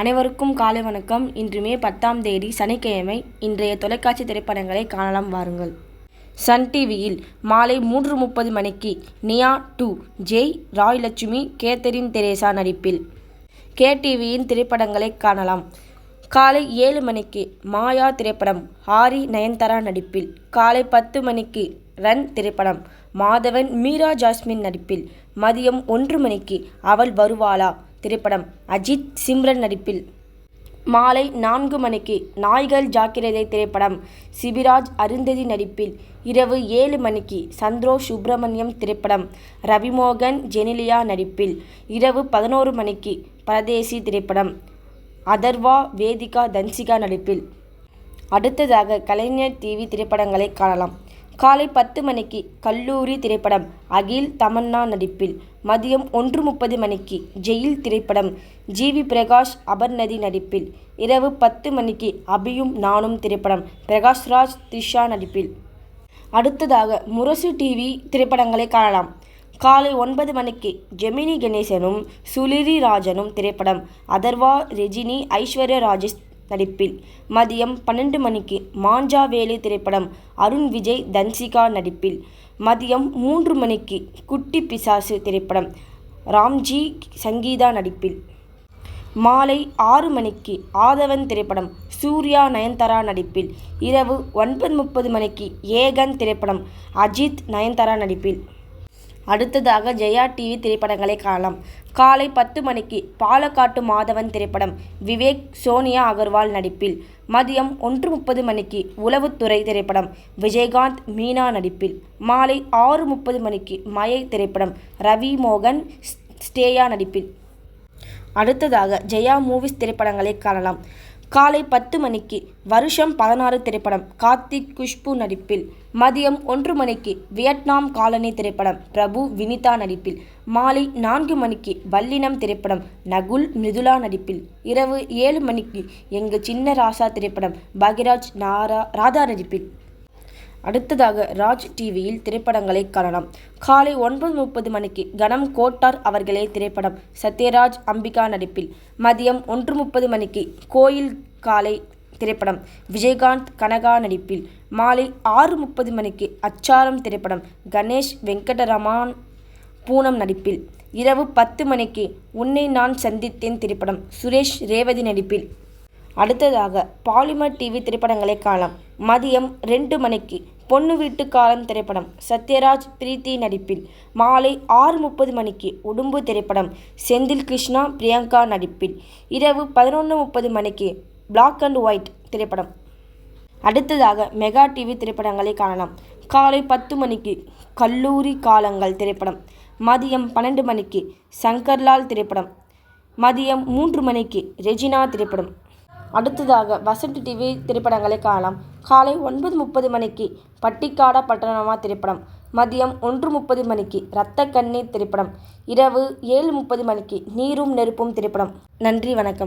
அனைவருக்கும் காலை வணக்கம். இன்று மே பத்தாம் தேதி சனிக்கிழமை. இன்றைய தொலைக்காட்சி திரைப்படங்களை காணலாம் வாருங்கள். சன் டிவியில் மாலை மூன்று முப்பது மணிக்கு Neeya two Jai Rai Lakshmi Catherine Tresa நடிப்பில். கே டிவியின் திரைப்படங்களை காணலாம். காலை ஏழு மணிக்கு மாயா திரைப்படம் ஹாரி நயன்தாரா நடிப்பில். காலை பத்து மணிக்கு ரன் திரைப்படம் மாதவன் மீரா ஜாஸ்மின் நடிப்பில். மதியம் ஒன்று மணிக்கு அவள் வருவாளா? திரைப்படம். அஜித் சிம்ரன் நடிப்பில். மாலை நான்கு மணிக்கு நாய்கள் ஜாக்கிரதை திரைப்படம். சிபிராஜ் அருந்ததி நடிப்பில். இரவு ஏழு மணிக்கு சந்திரோஷ் சுப்பிரமணியம் திரைப்படம். ரவிமோகன் ஜெனிலியா நடிப்பில். இரவு பதினோரு மணிக்கு பரதேசி திரைப்படம். அதர்வா வேதிகா தன்சிகா நடிப்பில். அடுத்ததாக கலைஞர் டிவி திரைப்படங்களை காணலாம். காலை பத்து மணிக்கு கல்லூரி திரைப்படம் அகில் தமன்னா நடிப்பில். மதியம் ஒன்று முப்பது மணிக்கு ஜெயில் திரைப்படம் ஜி. வி. பிரகாஷ் அபர்நதி நடிப்பில். இரவு பத்து மணிக்கு அபியும் நானும் திரைப்படம் பிரகாஷ்ராஜ் த்ரிஷா நடிப்பில். அடுத்ததாக முரசு டிவி திரைப்படங்களை காணலாம். காலை ஒன்பது மணிக்கு ஜெமினி கணேசனும் சுலிரி ராஜனும் திரைப்படம் அதர்வா ரெஜினி ஐஸ்வர்யா ராஜேஷ் நடிப்பில். மதியம் பன்னெண்டு மணிக்கு மாஞ்சாவேலு திரைப்படம் அருண் விஜய் தன்சிகா நடிப்பில். மதியம் மூன்று மணிக்கு குட்டி பிசாசு திரைப்படம் ராம்ஜி சங்கீதா நடிப்பில். மாலை ஆறு மணிக்கு ஆதவன் திரைப்படம் சூர்யா நயன்தாரா நடிப்பில். இரவு ஒன்பது முப்பது மணிக்கு ஏகன் திரைப்படம் அஜித் நயன்தாரா நடிப்பில். அடுத்ததாக ஜெயா டிவி திரைப்படங்களை காணலாம். காலை பத்து மணிக்கு பாலக்காட்டு மாதவன் திரைப்படம் விவேக் சோனியா அகர்வால் நடிப்பில். மதியம் ஒன்று முப்பது மணிக்கு உளவுத்துறை திரைப்படம் விஜயகாந்த் மீனா நடிப்பில். மாலை ஆறு முப்பது மணிக்கு மயை திரைப்படம் ரவி மோகன் ஸ்டேயா நடிப்பில். அடுத்ததாக ஜெயா மூவிஸ் திரைப்படங்களை காணலாம். காலை பத்து மணிக்கு வருஷம் பதினாறு திரைப்படம் கார்த்திக் குஷ்பு நடிப்பில். மதியம் ஒன்று மணிக்கு வியட்நாம் காலனி திரைப்படம் பிரபு வினிதா நடிப்பில். மாலை நான்கு மணிக்கு வல்லினம் திரைப்படம் நகுல் மிதுலா நடிப்பில். இரவு ஏழு மணிக்கு எங்கு சின்ன ராசா திரைப்படம் பகிராஜ் நாரா ராதா நடிப்பில். அடுத்ததாக ராஜ் டிவியில் திரைப்படங்களை காணலாம். காலை ஒன்பது முப்பது மணிக்கு கணம் கோட்டார் அவர்களே திரைப்படம். சத்யராஜ் அம்பிகா நடிப்பில். மதியம் ஒன்று முப்பது மணிக்கு கோயில் காலை திரைப்படம். விஜயகாந்த் கனகா நடிப்பில். மாலை ஆறு முப்பது மணிக்கு அச்சாரம் திரைப்படம். கணேஷ் வெங்கடரமான் பூனம் நடிப்பில். இரவு பத்து மணிக்கு உன்னை நான் சந்தித்தேன் திரைப்படம். சுரேஷ் ரேவதி நடிப்பில். அடுத்ததாக பாலிமர் டிவி திரைப்படங்களை காணலாம். மதியம் ரெண்டு மணிக்கு பொண்ணு வீட்டுக்காரன் திரைப்படம். சத்யராஜ் பிரீத்தி நடிப்பில். மாலை ஆறு முப்பது மணிக்கு உடும்பு திரைப்படம். செந்தில் கிருஷ்ணா பிரியங்கா நடிப்பில். இரவு பதினொன்று முப்பது மணிக்கு பிளாக் அண்ட் ஒயிட் திரைப்படம். அடுத்ததாக மெகா டிவி திரைப்படங்களை காணலாம். காலை பத்து மணிக்கு கல்லூரி காலங்கள் திரைப்படம். மதியம் பன்னெண்டு மணிக்கு சங்கர்லால் திரைப்படம். மதியம் மூன்று மணிக்கு ரெஜினா திரைப்படம். அடுத்ததாக வசந்த் டிவி திரைப்படங்களை காணலாம். காலை ஒன்பது முப்பது மணிக்கு பட்டிக்காடா பட்டணமா திரைப்படம். மதியம் ஒன்று முப்பது மணிக்கு இரத்த கண்ணீர் திரைப்படம். இரவு ஏழு முப்பது மணிக்கு நீரும் நெருப்பும் திரைப்படம். நன்றி வணக்கம்.